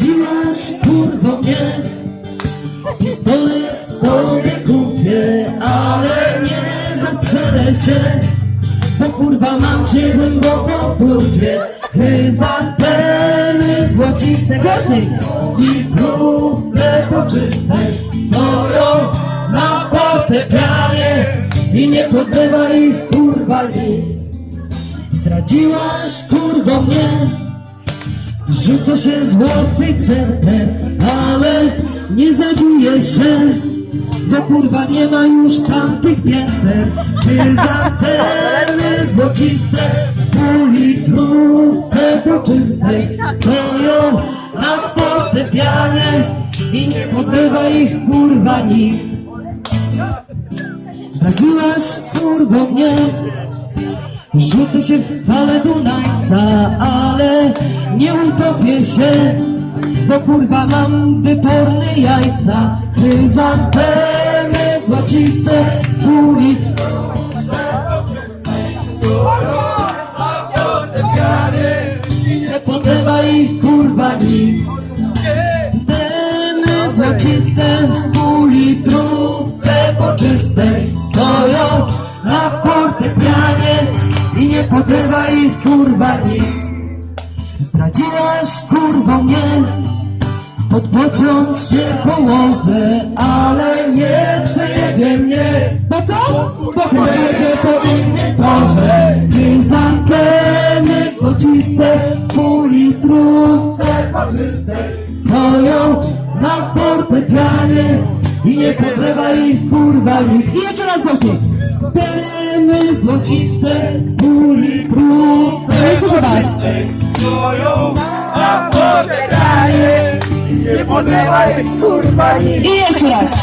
Zdradziłaś kurwo mnie Pistolet sobie kupię Ale nie zastrzelę się Bo kurwa mam cię głęboko w dupie. Chryzantemy złociste Głośniej I trówce poczyste Stoją na fortepianie I nie podlewa ich kurwa nikt Zdradziłaś kurwo mnie Rzucę się z łatwy center Ale nie zabiję się. Bo kurwa nie ma już tamtych pięter. Chryzantemy złociste W półlitrówce poczystej Stoją na fortepianie I nie podrywa ich kurwa nikt. Zdradziłaś kurwo mnie Rzucę się w falę Dunajca, się, bo kurwa mam wyporne jajca, chryzantemy złociste, kuli. Nie podlewa ich kurwa nikt. Złociste, kuli trówce poczystej stoją na fortepianie i nie podrywa ich kurwa nikt. Zdradziłaś kurwo mnie, pod pociąg się położę, ale nie przejedzie mnie. Bo co? Bo pojedzie po innym torze. Chryzantemy złociste, półlitrówce poczystej stoją na fortepianie i nie podlewa ich kurwa nikt. I jeszcze raz głośniej. Temy złociste, półlitrówce. Nie podlewaj kurwa nic. I jeszcze raz.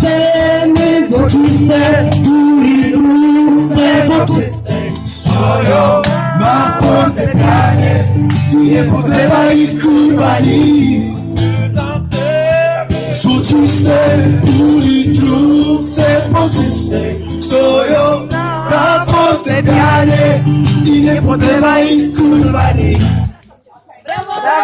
Temy złociste, półlitrówce poczystej. Stoją na fortepianie. Nie podlewaj ich kurwa nic. Złociste półlitrówce poczystej Stoją na fortepianie. I nie podlewaj ich kurwa nic